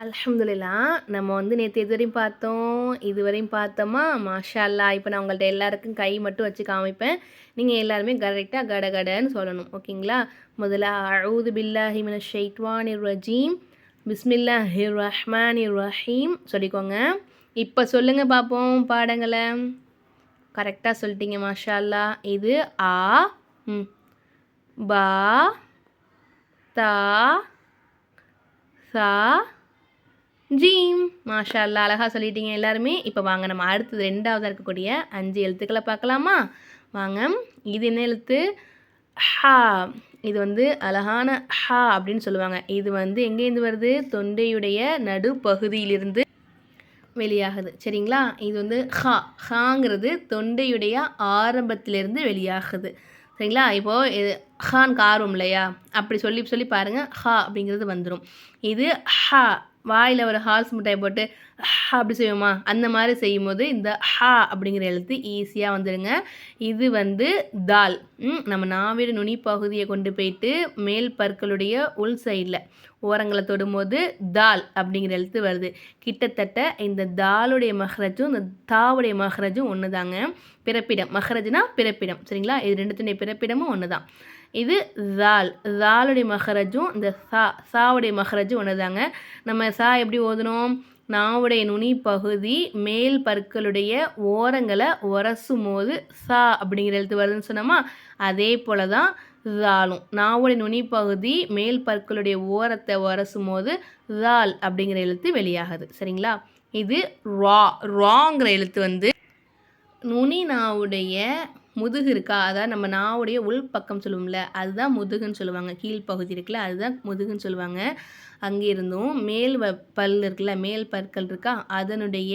அலமதுல்லா நம்ம வந்து நேற்று இதுவரையும் பார்த்தோம்? இதுவரையும் பார்த்தோமா? மாஷா அல்லா இப்போ நான் உங்கள்கிட்ட எல்லாருக்கும் கை மட்டும் வச்சு காமிப்பேன். நீங்கள் எல்லாருமே கரெக்டாக கட கடன்னு சொல்லணும். ஓகேங்களா? முதல்ல அழுது பில்லாஹி மின ஷெய்ட்வான் ரஜீம். பிஸ்மில்லா ஹிர் ரஹ்மான் ரஹீம். சொல்லிக்கோங்க. இப்போ சொல்லுங்கள் பார்ப்போம் பாடங்களை. கரெக்டாக சொல்லிட்டீங்க மாஷா அல்லா இது ஆ ம். பா தா சா ஜீம் மாஷா அல்லா அழகாக சொல்லிட்டீங்க எல்லாருமே. இப்போ வாங்க நம்ம அடுத்தது ரெண்டாவதாக இருக்கக்கூடிய அஞ்சு எழுத்துக்களை பார்க்கலாமா? வாங்க இது என்ன எழுத்து? ஹா. இது வந்து அழகான ஹா அப்படின்னு சொல்லுவாங்க. இது வந்து எங்கேருந்து வருது? தொண்டையுடைய நடுப்பகுதியிலிருந்து வெளியாகுது. சரிங்களா? இது வந்து ஹா. ஹாங்கிறது தொண்டையுடைய ஆரம்பத்திலிருந்து வெளியாகுது. சரிங்களா? இப்போது இது ஹான் காரும் இல்லையா? அப்படி சொல்லி சொல்லி பாருங்கள் ஹா அப்படிங்கிறது வந்துடும் இது ஹா. வாயில் ஒரு ஹால்ஸ் மிட்டாய் போட்டு அப்படி செய்வோமா? அந்த மாதிரி செய்யும்போது இந்த ஹா அப்படிங்கிற எழுத்து ஈஸியாக வந்துடுங்க இது வந்து தால். நம்ம நாவிட நுனி பகுதியை கொண்டு போயிட்டு மேல் பற்களுடைய உள் சைடில் ஓரங்களை தொடும்போது தால் அப்படிங்கிற எழுத்து வருது. கிட்டத்தட்ட இந்த தாலுடைய மஹரஜும் இந்த தாவுடைய மஹரஜும் ஒன்று தாங்க பிறப்பிடம். மஹரஜ்னா பிறப்பிடம். சரிங்களா? இது ரெண்டுத்துடைய பிறப்பிடமும் ஒன்று தான் இது தால். தாளுடைய மஹரஜும் இந்த சா சாவுடைய மஹரஜும் ஒன்று தாங்க நம்ம சா எப்படி ஓதணும் நாவுடைய நுனி பகுதி மேல் பற்களுடைய ஓரங்களை உரசும் போது சா அப்படிங்கிற எழுத்து வருதுன்னு சொன்னோமா? அதே போல் தான் ஜாலும் நாவுடைய நுனி பகுதி மேல் பற்களுடைய ஓரத்தை உரசும் போது ஜால் அப்படிங்கிற எழுத்து வெளியாகுது. சரிங்களா? இது ரா. ராங்கிற எழுத்து வந்து நுனி நாவுடைய முதுகு இருக்கா? அதான் நம்ம நாவுடைய உள் பக்கம் சொல்லுவோம்ல அதுதான் முதுகுன்னு சொல்லுவாங்க. கீழ்ப்பகுதி இருக்குல்ல அதுதான் முதுகுன்னு சொல்லுவாங்க. அங்கே இருந்தும் மேல் வ பல் இருக்குல்ல மேல் பற்கள் இருக்கா? அதனுடைய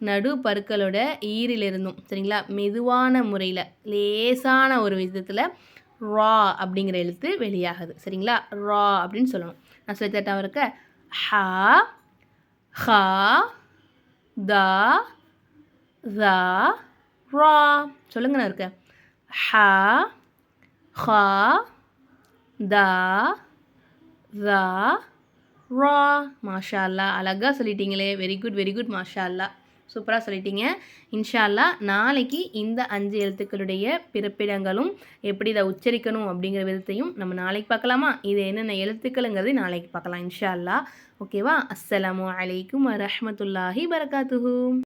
நடு பற்களோட ஈரிலிருந்தும் சரிங்களா? மெதுவான முறையில் லேசான ஒரு விதத்தில் ரா அப்படிங்கிற எழுத்து வெளியாகுது சரிங்களா? ரா அப்படின்னு சொல்லணும். நான் சொல்லி தட்டாமல் இருக்க ஹா ஹா தா தா ரா. சொல்லுங்க நான் இருக்கேன். ஹா ஹா தா ரா ரா. மாஷா அல்லா அழகாக சொல்லிட்டீங்களே. வெரி குட் வெரி குட் மாஷா அல்லா சூப்பராக சொல்லிட்டீங்க. இன்ஷா அல்லா நாளைக்கு இந்த அஞ்சு எழுத்துக்களுடைய பிறப்பிடங்களும் எப்படி இதை உச்சரிக்கணும் அப்படிங்கிற விதத்தையும் நம்ம நாளைக்கு பார்க்கலாமா? இது என்னென்ன எழுத்துக்களுங்கிறது நாளைக்கு பார்க்கலாம் இன்ஷா அல்லா ஓகேவா? அஸ்ஸலாமு அலைக்கும் வரமத்துல்லாஹி வரகாத்துஹூ